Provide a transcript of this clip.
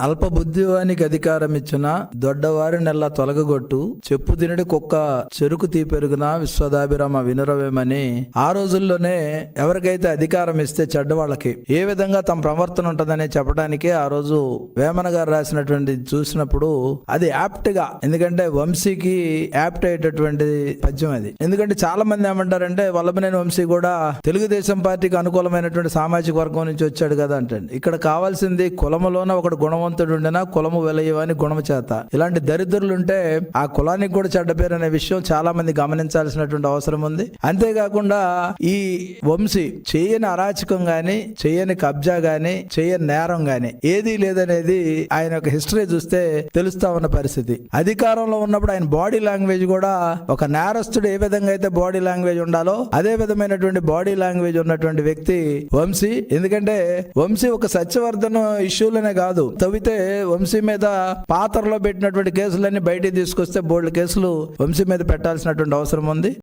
అల్ప బుద్ధివానికి అధికారం ఇచ్చిన దొడ్డవారి నెల తొలగగొట్టు చెప్పు తినడి కుక్క చెరుకు తీపెరుగున విశ్వదాభిరామ వినురవేమని ఆ రోజుల్లోనే ఎవరికైతే అధికారం ఇస్తే చెడ్డ వాళ్ళకి ఏ విధంగా తమ ప్రవర్తన ఉంటుందని చెప్పడానికి ఆ రోజు వేమన గారు రాసినటువంటి చూసినప్పుడు అది యాప్ట్గా ఎందుకంటే వంశీకి యాప్ట్ అయ్యేటటువంటి పద్యం అది. ఎందుకంటే చాలా మంది ఏమంటారంటే వల్లభనేని వంశీ కూడా తెలుగుదేశం పార్టీకి అనుకూలమైనటువంటి సామాజిక వర్గం నుంచి వచ్చాడు కదా అంటే ఇక్కడ కావాల్సింది కులములోన ఒకటి గుణం ఉండినా కులము వెలయవని గుణము చేత. ఇలాంటి దరిద్రులు ఉంటే ఆ కులానికి కూడా చెడ్డ పేరు అనే విషయం చాలా మంది గమనించాల్సినటువంటి అవసరం ఉంది. అంతేకాకుండా ఈ వంశీ చేయని అరాచకం గాని చేయని కబ్జా గాని చేయని నేరం గాని ఏది లేదనేది ఆయన యొక్క హిస్టరీ చూస్తే తెలుస్తా ఉన్న పరిస్థితి. అధికారంలో ఉన్నప్పుడు ఆయన బాడీ లాంగ్వేజ్ కూడా ఒక నేరస్తుడు ఏ విధంగా అయితే బాడీ లాంగ్వేజ్ ఉండాలో అదే విధమైనటువంటి బాడీ లాంగ్వేజ్ ఉన్నటువంటి వ్యక్తి వంశీ. ఎందుకంటే వంశీ ఒక సత్యవర్ధన ఇష్యూలనే కాదు. తవ్వితే వంశీ మీద పాత్రలో పెట్టినటువంటి కేసులన్నీ బయటికి తీసుకొస్తే బోల్డ్ కేసులు వంశీ మీద పెట్టాల్సినటువంటి అవసరం ఉంది.